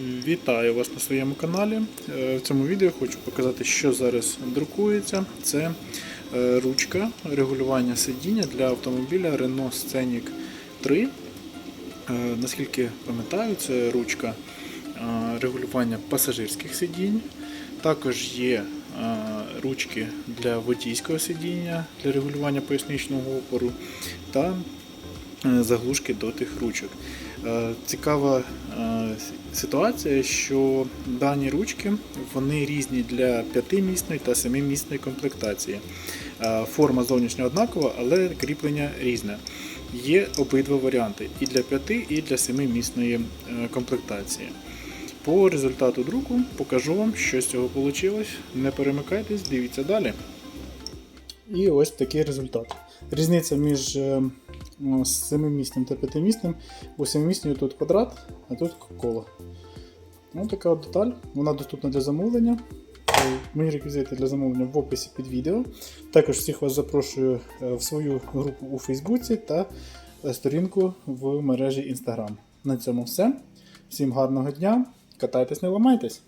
Вітаю вас на своєму каналі. Е, В цьому відео хочу показати, що зараз друкується. Це е, ручка регулювання сидіння для автомобіля Renault Scenic 3. Е, Наскільки пам'ятаю, це ручка регулювання пасажирських сидінь. Також є ручки для водійського сидіння для регулювання поясничного опору та заглушки до тих ручок. Е, Цікава е, ситуація, що дані ручки вони різні для 5-місної та 7-місної комплектації. Е, Форма зовнішня однакова, але кріплення різне. Є обидва варіанти і для 5, і для 7-місної е, комплектації. По результату друку покажу вам, що з цього вийшло. Не перемикайтесь, дивіться далі. І ось такий результат. Різниця між ну, 7-місним та 5-місним. У 7-місній тут квадрат, а тут коло. Ось така от деталь. Вона доступна для замовлення. Е, Мої реквізити для замовлення в описі під відео. Також всіх вас запрошую е, в свою групу у Фейсбуці та е, сторінку в мережі Instagram. На цьому все. Всім гарного дня. Катайтесь, не ламайтесь!